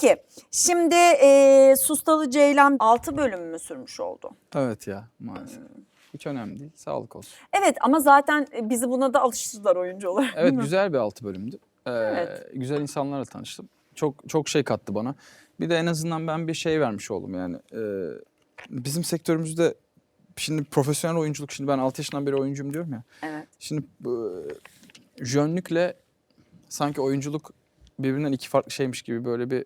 Peki şimdi e, Sustalı Ceylan 6 bölüm mü sürmüş oldu? Evet ya maalesef. Hmm. Hiç önemli değil. Sağlık olsun. Evet ama zaten e, bizi buna da alıştırdılar oyuncu olarak. Evet güzel bir altı bölümdü. Ee, Evet. Güzel insanlarla tanıştım. Çok çok şey kattı bana. Bir de en azından ben bir şey vermiş oldum yani. Ee, bizim sektörümüzde şimdi profesyonel oyunculuk şimdi ben 6 yaşından beri oyuncuyum diyorum ya. Evet. Şimdi bu, jönlükle sanki oyunculuk birbirinden iki farklı şeymiş gibi böyle bir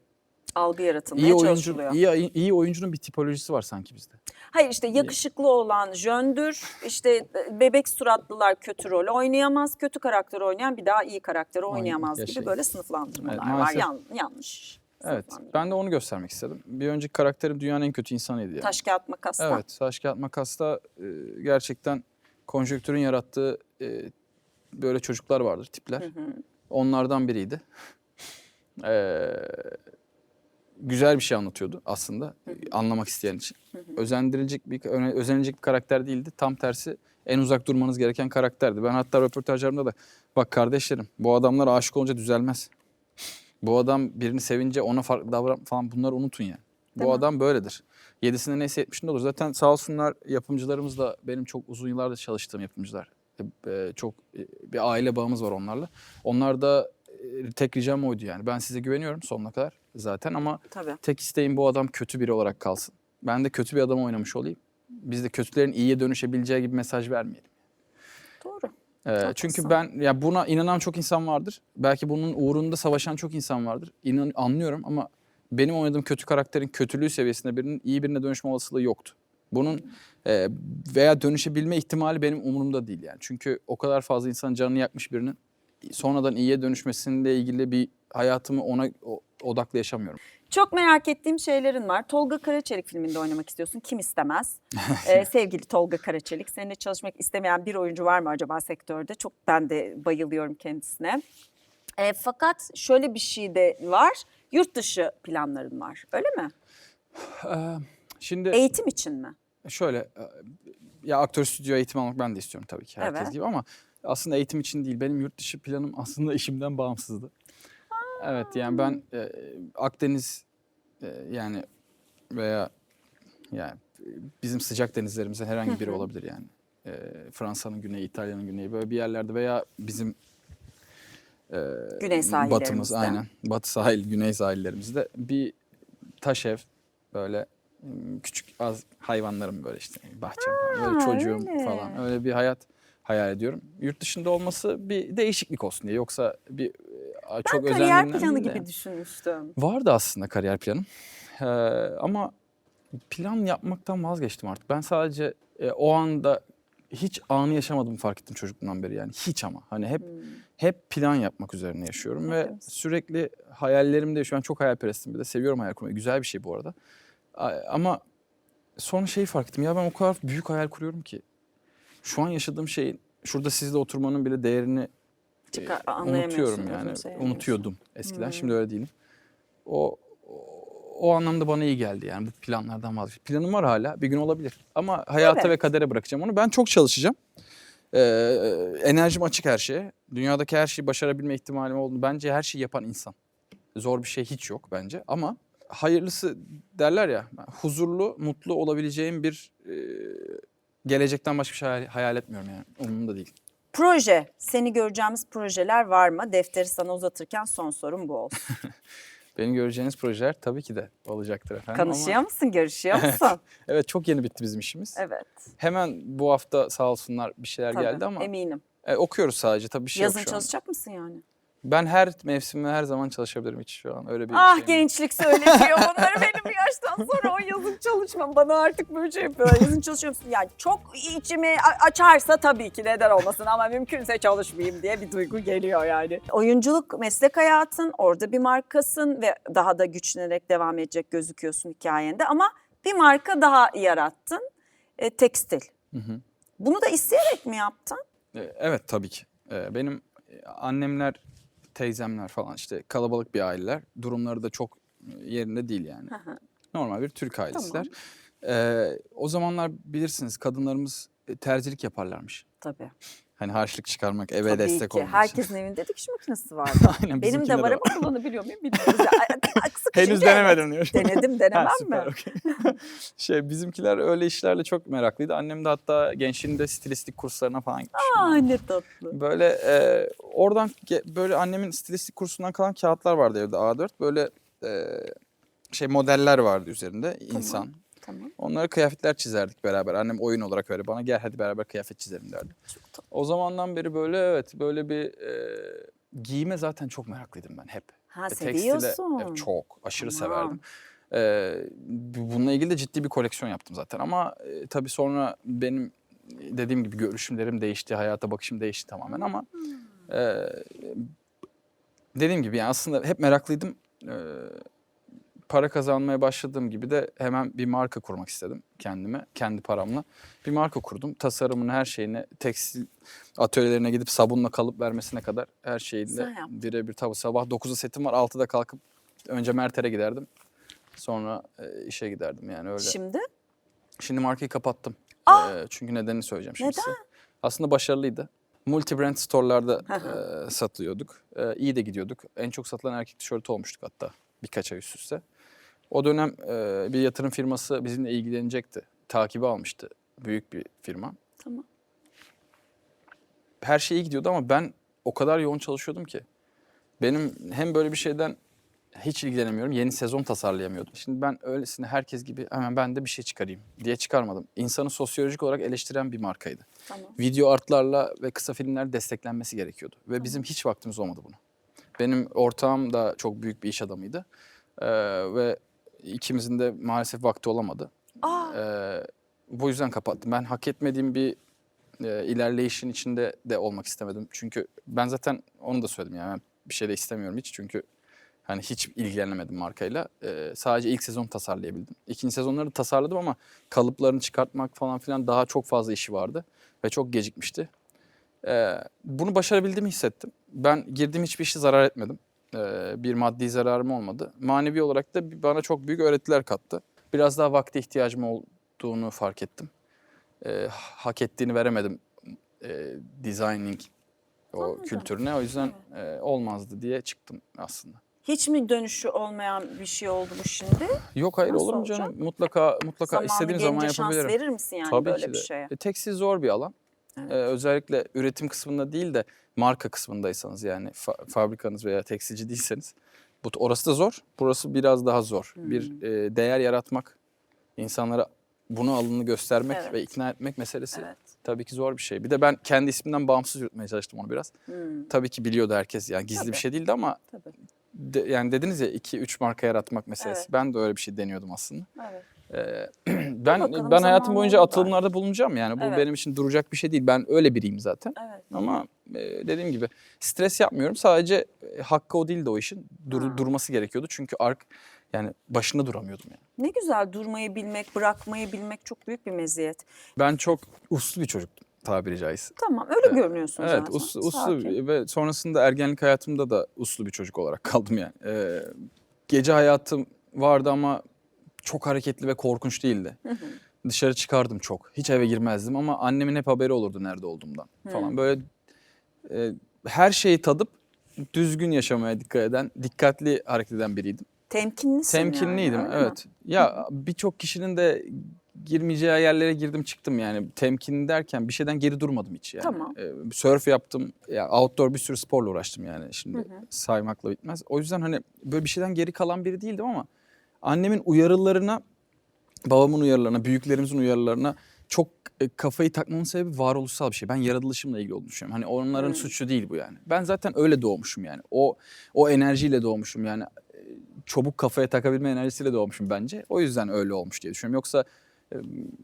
Algı yaratılmaya iyi oyuncu çalışılıyor. iyi iyi oyuncunun bir tipolojisi var sanki bizde. Hayır işte yakışıklı olan jöndür, işte e, bebek suratlılar kötü rol oynayamaz, kötü karakter oynayan bir daha iyi karakteri oynayamaz ya gibi şey- böyle sınıflandırmalar Evet, var. maalesef- Yan, yanlış. Evet. Ben de onu göstermek istedim. Bir önceki karakterim dünyanın en kötü insanıydı yani. Taş kağıt makasla. Evet, taş kağıt makasla e, gerçekten konjonktürün yarattığı e, böyle çocuklar vardır, tipler. Onlardan biriydi. E, güzel bir şey anlatıyordu aslında anlamak isteyen için. Özendirilecek bir özenilecek bir karakter değildi. Tam tersi en uzak durmanız gereken karakterdi. Ben hatta röportajlarımda da bak kardeşlerim bu adamlar aşık olunca düzelmez. Bu adam birini sevince ona farklı davran falan bunları unutun yani. Değil bu mi? adam böyledir. Yedisinde neyse yetmişinde olur. Zaten sağ olsunlar yapımcılarımız da benim çok uzun yıllardır çalıştığım yapımcılar. E, e, çok e, bir aile bağımız var onlarla. Onlar da tek ricam oydu yani. Ben size güveniyorum sonuna kadar zaten ama Tabii. tek isteğim bu adam kötü biri olarak kalsın. Ben de kötü bir adam oynamış olayım. Biz de kötülerin iyiye dönüşebileceği gibi mesaj vermeyelim. Doğru. Ee, Haklısın. çünkü ben ya buna inanan çok insan vardır. Belki bunun uğrunda savaşan çok insan vardır. İnan anlıyorum ama benim oynadığım kötü karakterin kötülüğü seviyesinde birinin iyi birine dönüşme olasılığı yoktu. Bunun e, veya dönüşebilme ihtimali benim umurumda değil yani. Çünkü o kadar fazla insanın canını yakmış birinin sonradan iyiye dönüşmesiyle ilgili bir hayatımı ona o- odaklı yaşamıyorum. Çok merak ettiğim şeylerin var. Tolga Karaçelik filminde oynamak istiyorsun. Kim istemez? Ee, sevgili Tolga Karaçelik. Seninle çalışmak istemeyen bir oyuncu var mı acaba sektörde? Çok ben de bayılıyorum kendisine. Ee, fakat şöyle bir şey de var. Yurt dışı planların var. Öyle mi? Ee, şimdi Eğitim için mi? Şöyle e, ya aktör stüdyo eğitim almak ben de istiyorum tabii ki herkes Evet. gibi ama aslında eğitim için değil. Benim yurt dışı planım aslında işimden bağımsızdı. Evet yani ben e, Akdeniz e, yani veya yani bizim sıcak denizlerimizden herhangi biri olabilir yani. E, Fransa'nın güneyi, İtalya'nın güneyi böyle bir yerlerde veya bizim e, Güney batımız aynen. Batı sahil, güney sahillerimizde bir taş ev böyle küçük az hayvanlarım böyle işte bahçem falan, böyle Ha, çocuğum öyle. falan öyle bir hayat hayal ediyorum. Yurt dışında olması bir değişiklik olsun diye yoksa bir e, çok ben kariyer planı gibi düşünmüştüm. Vardı aslında kariyer planım. Ee, ama plan yapmaktan vazgeçtim artık. Ben sadece e, o anda hiç anı yaşamadım fark ettim çocukluğumdan beri yani. Hiç ama. Hani hep hep plan yapmak üzerine yaşıyorum ve Hepimiz. sürekli hayallerimde şu an çok hayalperestim bir de seviyorum hayal kurmayı. Güzel bir şey bu arada. Ama sonra şeyi fark ettim ya ben o kadar büyük hayal kuruyorum ki şu an yaşadığım şeyin şurada sizle oturmanın bile değerini Çıkar, e, anlayamıyorsun, unutuyorum yani. Unutuyordum eskiden. Şimdi öyle değilim. O, o o anlamda bana iyi geldi yani bu planlardan vazgeç. Planım var hala bir gün olabilir. Ama hayata Evet. ve kadere bırakacağım onu. Ben çok çalışacağım. Ee, enerjim açık her şeye. Dünyadaki her şeyi başarabilme ihtimalim olduğunu bence her şeyi yapan insan. Zor bir şey hiç yok bence ama hayırlısı derler ya huzurlu, mutlu olabileceğim bir e, gelecekten başka bir şey hayal, hayal etmiyorum yani. Umurumda değil. Proje, seni göreceğimiz projeler var mı? Defteri sana uzatırken son sorum bu olsun. Beni göreceğiniz projeler tabii ki de olacaktır efendim. ama- Kanışıyor musun, görüşüyor musun? Evet çok yeni bitti bizim işimiz. evet. Hemen bu hafta sağ olsunlar bir şeyler Tabii, geldi ama eminim. e, okuyoruz sadece tabii bir şey Yazın yok şu an. çalışacak mısın yani? Ben her mevsimde her zaman çalışabilirim hiç şu an öyle bir ah yok. gençlik söyletiyor bunları benim bu yaştan sonra o yazın çalışmam. Bana artık böyle şey yapıyorlar. Yazın çalışıyor musun? Yani çok içimi açarsa tabii ki neden olmasın ama mümkünse çalışmayayım diye bir duygu geliyor yani. Oyunculuk meslek hayatın, orada bir markasın ve daha da güçlenerek devam edecek gözüküyorsun hikayende ama bir marka daha yarattın. E, tekstil. Hı hı. Bunu da isteyerek mi yaptın? E, Evet tabii ki. E, Benim e, annemler, teyzemler falan işte kalabalık bir aileler. Durumları da çok yerinde değil yani. Normal bir Türk ailesiler. E, o zamanlar bilirsiniz kadınlarımız e, terzilik yaparlarmış. Tabii. Hani harçlık çıkarmak, eve Tabii destek ki. olmak için. Herkesin evinde dikiş makinesi var. Aynen, Benim de var ama kullanabiliyor muyum sıkışınca Henüz denemedim diyor. Denedim Ha, denemem süper, mi? okey. şey bizimkiler öyle işlerle çok meraklıydı. Annem de hatta gençliğinde stilistik kurslarına falan gitmiş. Aa ne tatlı. Böyle e, oradan böyle annemin stilistik kursundan kalan kağıtlar vardı evde A4. Böyle e, şey modeller vardı üzerinde insan. Tamam. Onlara kıyafetler çizerdik beraber. Annem oyun olarak öyle bana gel hadi beraber kıyafet çizelim derdi. Çok tatlı. O zamandan beri böyle evet böyle bir e, giyime zaten çok meraklıydım ben hep. Ha E, seviyorsun. evet, çok aşırı Tamam. severdim. Ee, bu- bununla ilgili de ciddi bir koleksiyon yaptım zaten ama e, tabii sonra benim dediğim gibi görüşümlerim değişti, hayata bakışım değişti tamamen ama Hmm. e, dediğim gibi yani aslında hep meraklıydım. E, para kazanmaya başladığım gibi de hemen bir marka kurmak istedim kendime, kendi paramla. Bir marka kurdum. Tasarımını, her şeyini, tekstil atölyelerine gidip sabunla kalıp vermesine kadar her yaptın. birebir tabii sabah 9'da setim var 6'da kalkıp önce Merter'e giderdim. Sonra e, işe giderdim yani öyle. Şimdi, Şimdi markayı kapattım. Aa! E, çünkü nedenini söyleyeceğim şimdi Neden? size. Aslında başarılıydı. Multi brand store'larda e, satıyorduk. E, iyi de gidiyorduk. En çok satılan erkek tişörtü olmuştuk hatta birkaç ay üst üste. O dönem e, bir yatırım firması bizimle ilgilenecekti. Takibi almıştı. Büyük bir firma. tamam. her şey iyi gidiyordu ama ben o kadar yoğun çalışıyordum ki. Benim hem böyle bir şeyden hiç ilgilenemiyorum. Yeni sezon tasarlayamıyordum. Şimdi ben öylesine herkes gibi hemen ben de bir şey çıkarayım diye çıkarmadım. İnsanı sosyolojik olarak eleştiren bir markaydı. Tamam. Video artlarla ve kısa filmler desteklenmesi gerekiyordu. Ve bizim hiç vaktimiz olmadı buna. Benim ortağım da çok büyük bir iş adamıydı. Ee, ve ikimizin de maalesef vakti olamadı. Aa, Ee, bu yüzden kapattım. Ben hak etmediğim bir e, ilerleyişin içinde de olmak istemedim. Çünkü ben zaten onu da söyledim yani ben bir şey de istemiyorum hiç. Çünkü hani hiç ilgilenemedim markayla. Ee, sadece ilk sezon tasarlayabildim. İkinci sezonları da tasarladım ama kalıplarını çıkartmak falan filan daha çok fazla işi vardı. Ve çok gecikmişti. Ee, bunu başarabildiğimi hissettim. Ben girdiğim hiçbir işe zarar etmedim. Ee, bir maddi zararım olmadı. Manevi olarak da bana çok büyük öğretiler kattı. Biraz daha vakte ihtiyacım olduğunu fark ettim. Ee, hak ettiğini veremedim e, designing o Anladım. kültürüne. O yüzden e, olmazdı diye çıktım aslında. hiç mi dönüşü olmayan bir şey oldu bu şimdi? Yok hayır Nasıl olur mu canım? Mutlaka mutlaka Zamanı istediğim gelince zaman şans yapabilirim. verir misin yani Tabii böyle ki bir de. şeye? E, tekstil zor bir alan. Evet. Ee, özellikle üretim kısmında değil de marka kısmındaysanız yani fa- fabrikanız veya tekstilci değilseniz bu orası da zor. Burası biraz daha zor. Hmm. Bir e, değer yaratmak, insanlara bunu alını göstermek Evet. ve ikna etmek meselesi Evet. tabii ki zor bir şey. Bir de ben kendi ismimden bağımsız yürütmeye çalıştım onu biraz. Hmm, Tabii ki biliyordu herkes yani gizli Tabii. bir şey değildi ama tabii. de- yani dediniz ya 2-3 marka yaratmak meselesi. Evet. Ben de öyle bir şey deniyordum aslında. Evet. Ee, ben bakalım, ben hayatım boyunca atılımlarda bulunacağım yani bu Evet. benim için duracak bir şey değil. Ben öyle biriyim zaten. Evet. Ama e, dediğim gibi stres yapmıyorum. Sadece e, hakkı o değil de o işin dur- Ha. durması gerekiyordu. Çünkü ark yani başında duramıyordum yani. Ne güzel durmayı bilmek, bırakmayı bilmek çok büyük bir meziyet. Ben çok uslu bir çocuktum tabiri caizse. Tamam öyle görünüyorsun Evet zaten. uslu, uslu Sakin. ve sonrasında ergenlik hayatımda da uslu bir çocuk olarak kaldım yani. Ee, gece hayatım vardı ama çok hareketli ve korkunç değildi. Dışarı çıkardım çok. Hiç eve girmezdim ama annemin hep haberi olurdu nerede olduğumdan falan. Böyle e, her şeyi tadıp düzgün yaşamaya dikkat eden, dikkatli hareket eden biriydim. Temkinlisin Temkinliydim yani, öyle mi? evet. Ya birçok kişinin de girmeyeceği yerlere girdim çıktım yani. Temkinli derken bir şeyden geri durmadım hiç yani. Tamam. Ee, surf yaptım. Ya outdoor bir sürü sporla uğraştım yani şimdi saymakla bitmez. O yüzden hani böyle bir şeyden geri kalan biri değildim ama annemin uyarılarına, babamın uyarılarına, büyüklerimizin uyarılarına çok e, kafayı takmamın sebebi varoluşsal bir şey. Ben yaratılışımla ilgili olduğunu düşünüyorum. Hani onların Hmm. suçu değil bu yani. Ben zaten öyle doğmuşum yani. O o enerjiyle doğmuşum yani. E, Çabuk kafaya takabilme enerjisiyle doğmuşum bence. O yüzden öyle olmuş diye düşünüyorum. Yoksa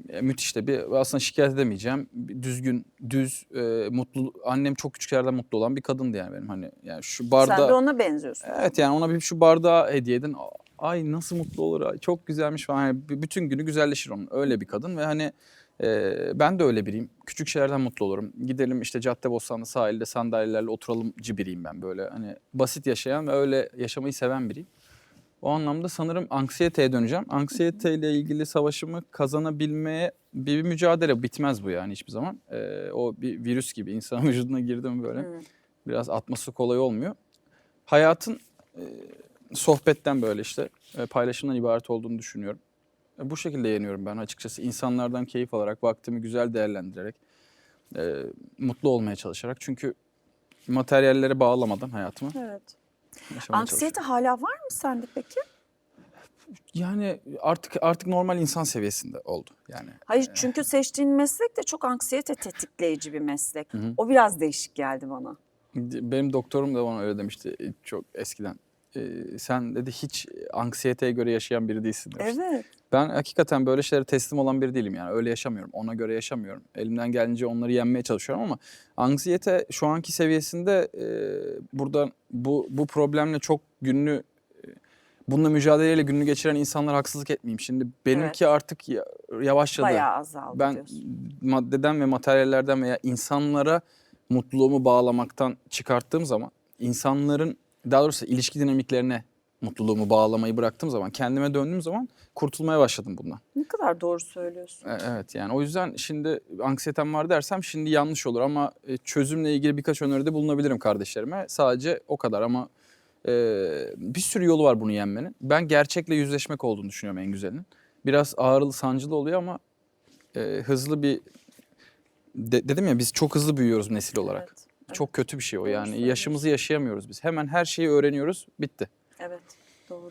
e, müthiş de bir aslında şikayet edemeyeceğim. Düzgün, düz, e, mutlu. Annem çok küçük yerden mutlu olan bir kadındı yani benim hani. Yani şu barda Sen de ona benziyorsun. Evet yani ona bir şu bardağı hediye edin. Ay nasıl mutlu olur. Ay, çok güzelmiş falan. Yani bütün günü güzelleşir onun. Öyle bir kadın ve hani e, ben de öyle biriyim. Küçük şeylerden mutlu olurum. Gidelim işte Caddebostan'da sahilde sandalyelerle oturalımcı biriyim ben böyle. Hani basit yaşayan ve öyle yaşamayı seven biriyim. O anlamda sanırım anksiyeteye döneceğim. Anksiyeteyle ilgili savaşımı kazanabilmeye bir, bir mücadele bitmez bu yani hiçbir zaman. Ee, o bir virüs gibi insan vücuduna girdi mi böyle biraz atması kolay olmuyor. Hayatın e, sohbetten böyle işte e, paylaşımdan ibaret olduğunu düşünüyorum. E, bu şekilde yeniyorum ben açıkçası. İnsanlardan keyif alarak, vaktimi güzel değerlendirerek, e, mutlu olmaya çalışarak. Çünkü materyallere bağlamadan hayatımı Evet. Anksiyete hala var mı sende peki? Yani artık artık normal insan seviyesinde oldu. Yani Hayır çünkü seçtiğin meslek de çok anksiyete tetikleyici bir meslek. hı. O biraz değişik geldi bana. benim doktorum da bana öyle demişti çok eskiden. E, sen dedi hiç anksiyeteye göre yaşayan biri değilsin demişti. Evet. Ben hakikaten böyle şeylere teslim olan biri değilim yani öyle yaşamıyorum. Ona göre yaşamıyorum. Elimden gelince onları yenmeye çalışıyorum ama anksiyete şu anki seviyesinde e, burada bu bu problemle çok günlü e, bununla mücadeleyle gününü geçiren insanlara haksızlık etmeyeyim. Şimdi benimki artık ya- yavaşladı. Bayağı azaldı Ben diyorsun. maddeden ve materyallerden veya insanlara mutluluğumu bağlamaktan çıkarttığım zaman insanların daha doğrusu ilişki dinamiklerine mutluluğumu bağlamayı bıraktığım zaman kendime döndüğüm zaman kurtulmaya başladım bundan. Ne kadar doğru söylüyorsun. E, Evet yani o yüzden şimdi anksiyetem var dersem şimdi yanlış olur ama e, çözümle ilgili birkaç öneride bulunabilirim kardeşlerime. Sadece o kadar ama e, bir sürü yolu var bunu yenmenin. Ben gerçekle yüzleşmek olduğunu düşünüyorum en güzelinin. Biraz ağrılı sancılı oluyor ama e, hızlı bir de- dedim ya biz çok hızlı büyüyoruz nesil olarak. Evet. Çok kötü bir şey o Doğru yani. söylüyorsun. Yaşımızı yaşayamıyoruz biz. Hemen her şeyi öğreniyoruz. Bitti. Evet, doğru.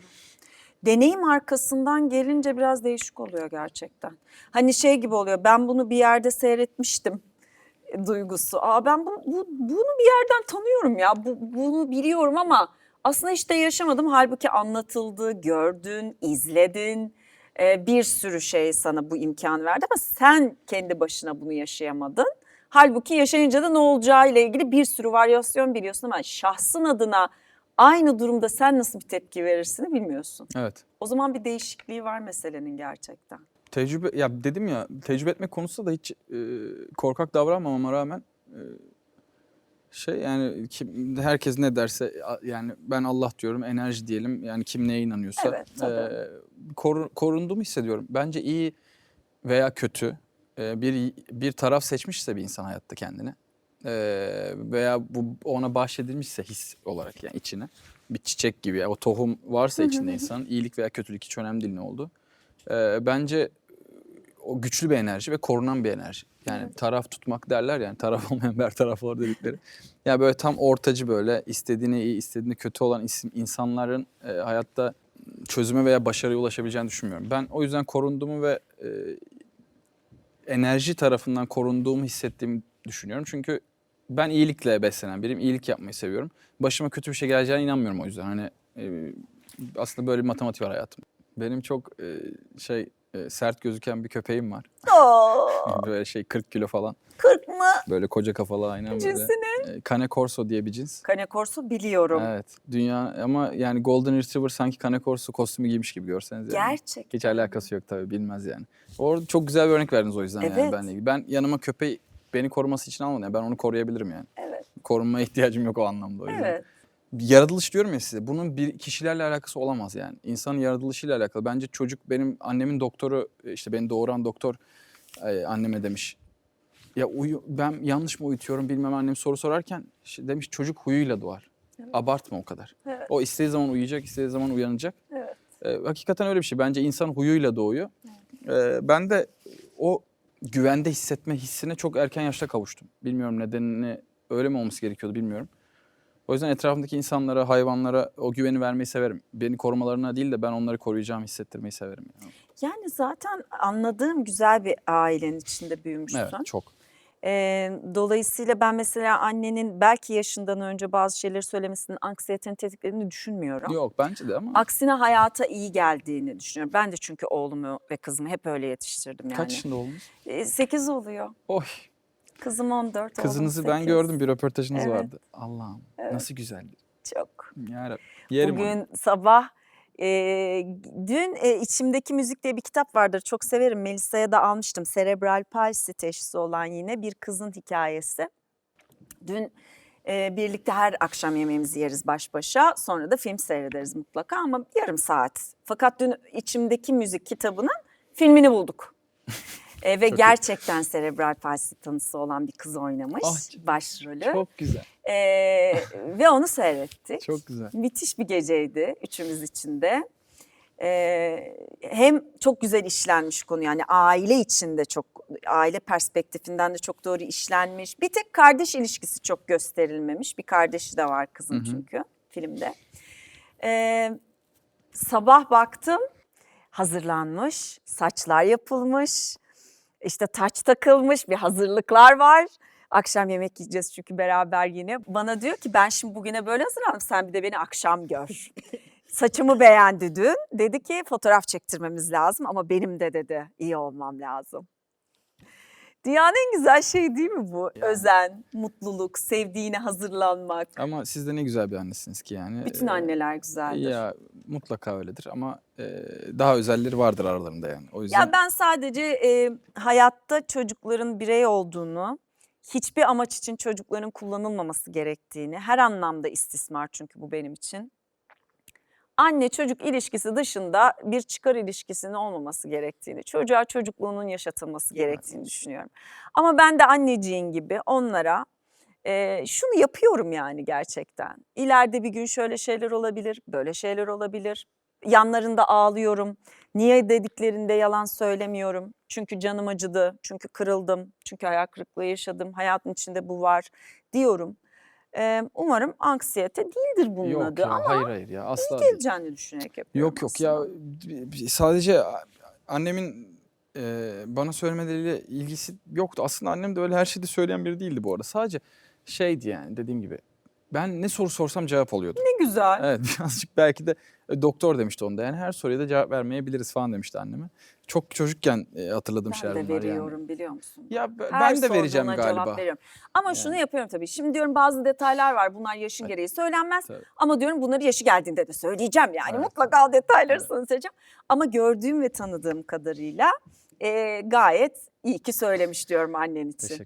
Deneyim arkasından gelince biraz değişik oluyor gerçekten. Hani şey gibi oluyor, ben bunu bir yerde seyretmiştim e, duygusu. Aa ben bunu, bu, bunu bir yerden tanıyorum ya, bu, bunu biliyorum ama aslında işte yaşamadım. Halbuki anlatıldı, gördün, izledin. E, bir sürü şey sana bu imkan verdi ama sen kendi başına bunu yaşayamadın. Halbuki yaşayınca da ne olacağı ile ilgili bir sürü varyasyon biliyorsun ama şahsın adına aynı durumda sen nasıl bir tepki verirsin bilmiyorsun. Evet. O zaman bir değişikliği var meselenin gerçekten. Tecrübe ya dedim ya tecrübe etmek konusunda da hiç e, korkak davranmamama rağmen e, şey yani kim, herkes ne derse yani ben Allah diyorum enerji diyelim yani kim neye inanıyorsa Evet, tabii. e, koru- korunduğumu hissediyorum. Bence iyi veya kötü e, bir bir taraf seçmişse bir insan hayatta kendine e, veya bu ona bahşedilmişse his olarak yani içine bir çiçek gibi o tohum varsa içinde insanın iyilik veya kötülük hiç önemli değil ne oldu. E, bence o güçlü bir enerji ve korunan bir enerji. Yani taraf tutmak derler yani taraf olmayan bertaraf olur dedikleri. Yani böyle tam ortacı böyle istediğine iyi istediğine kötü olan isim, insanların e, hayatta çözüme veya başarıya ulaşabileceğini düşünmüyorum. Ben o yüzden korunduğumu ve e, enerji tarafından korunduğumu hissettiğimi düşünüyorum. Çünkü ben iyilikle beslenen biriyim. iyilik yapmayı seviyorum. Başıma kötü bir şey geleceğine inanmıyorum o yüzden. Hani e, aslında böyle bir matematik var hayatım. Benim çok e, şey e, sert gözüken bir köpeğim var. Oo, Böyle şey 40 kilo falan. 40 mı Böyle koca kafalı aynen böyle. cinsi ne? E, Cane Corso diye bir cins. Cane Corso biliyorum. Evet. Dünya ama yani Golden Retriever sanki Cane Corso kostümü giymiş gibi görseniz yani. Gerçek. Hiç alakası yok tabii bilmez yani. Orada çok güzel bir örnek verdiniz o yüzden yani Evet. benle ilgili. Ben yanıma köpeği beni koruması için almadım. Yani ben onu koruyabilirim yani. Evet. Korunmaya ihtiyacım yok o anlamda o yüzden. Evet. Yaratılış diyorum ya size. Bunun bir kişilerle alakası olamaz yani. İnsanın yaratılışıyla alakalı. Bence çocuk benim annemin doktoru işte beni doğuran doktor e, anneme demiş. Ya uyu, ben yanlış mı uyutuyorum bilmem annem soru sorarken işte demiş çocuk huyuyla doğar. Abartma o kadar. Evet. O istediği zaman uyuyacak, istediği zaman uyanacak. Evet. E, hakikaten öyle bir şey. Bence insan huyuyla doğuyor. E, ben de o güvende hissetme hissine çok erken yaşta kavuştum. Bilmiyorum nedenini öyle mi olması gerekiyordu bilmiyorum. O yüzden etrafımdaki insanlara, hayvanlara o güveni vermeyi severim. Beni korumalarına değil de ben onları koruyacağımı hissettirmeyi severim. Yani. Yani zaten anladığım güzel bir ailenin içinde büyümüşsün. Evet, çok. Ee, dolayısıyla ben mesela annenin belki yaşından önce bazı şeyleri söylemesinin anksiyetenin tetiklediğini düşünmüyorum. Yok bence de ama Aksine hayata iyi geldiğini düşünüyorum. Ben de çünkü oğlumu ve kızımı hep öyle yetiştirdim yani. kaç yaşında oldunuz? 8 oluyor. Oy, Kızım 14, oğlum kızınızı ben 8. gördüm bir röportajınız Evet. vardı. Allah'ım nasıl güzel. Çok. Yarabbim. Yerim onu. Bugün sabah e, dün e, içimdeki müzik diye bir kitap vardır. Çok severim. Melisa'ya da almıştım. Serebral palsi teşhisi olan yine bir kızın hikayesi. Dün Ee, birlikte her akşam yemeğimizi yeriz baş başa. Sonra da film seyrederiz mutlaka ama yarım saat. Fakat dün içimdeki müzik kitabının filmini bulduk. Ee, ve Çok iyi. gerçekten serebral palsi tanısı olan bir kız oynamış Ah, başrolü. Çok güzel. Ee, ve onu seyrettik. Çok güzel. Müthiş bir geceydi üçümüz için de. Ee, hem çok güzel işlenmiş konu yani aile içinde çok aile perspektifinden de çok doğru işlenmiş. Bir tek kardeş ilişkisi çok gösterilmemiş. Bir kardeşi de var kızın çünkü filmde. Ee, sabah baktım hazırlanmış, saçlar yapılmış, işte taç takılmış, bir hazırlıklar var. Akşam yemek yiyeceğiz çünkü beraber yine. Bana diyor ki ben şimdi bugüne böyle hazırlandım sen bir de beni akşam gör. Saçımı beğendi dün. Dedi ki fotoğraf çektirmemiz lazım ama benim de dedi iyi olmam lazım. Dünyanın en güzel şey değil mi bu? Yani. Özen, mutluluk, sevdiğine hazırlanmak. Ama siz de ne güzel bir annesiniz ki yani. Bütün Ee, anneler güzeldir. Ya mutlaka öyledir ama e, daha özelleri vardır aralarında yani. O yüzden Ya ben sadece e, hayatta çocukların birey olduğunu, hiçbir amaç için çocukların kullanılmaması gerektiğini, her anlamda istismar çünkü bu benim için. Anne çocuk ilişkisi dışında bir çıkar ilişkisinin olmaması gerektiğini, çocuğa çocukluğunun yaşatılması Yani. gerektiğini düşünüyorum. Ama ben de anneciğin gibi onlara e, şunu yapıyorum yani gerçekten. İleride bir gün şöyle şeyler olabilir, böyle şeyler olabilir. Yanlarında ağlıyorum. Niye dediklerinde yalan söylemiyorum. Çünkü canım acıdı, çünkü kırıldım, çünkü hayal kırıklığı yaşadım. Hayatın içinde bu var diyorum. Ee, umarım anksiyete değildir bunun yok adı ya, ama hayır hayır ya asla değil. geleceğini düşünerek yapıyorum. Yok yok ya aslında. b- sadece annemin e, bana söylemeleriyle ilgisi yoktu. Aslında annem de öyle her şeyi de söyleyen biri değildi bu arada. Sadece şeydi yani dediğim gibi. Ben ne soru sorsam cevap alıyordu. Ne güzel. Evet birazcık belki de e, doktor demişti onda yani her soruya da cevap vermeyebiliriz falan demişti anneme. Çok çocukken e, hatırladığım Ben şeyler de bunlar yani. veriyorum biliyor musun? Ya b- Her ben de vereceğim sorduğuna galiba. cevap veriyorum. Ama şunu yapıyorum tabii. Şimdi diyorum bazı detaylar var. Bunlar yaşın gereği söylenmez. Tabii. Ama diyorum bunları yaşı geldiğinde de söyleyeceğim yani. Evet. Mutlaka o detayları Evet. sana söyleyeceğim. Ama gördüğüm ve tanıdığım kadarıyla e, gayet iyi ki söylemiş diyorum annen için. Teşekkür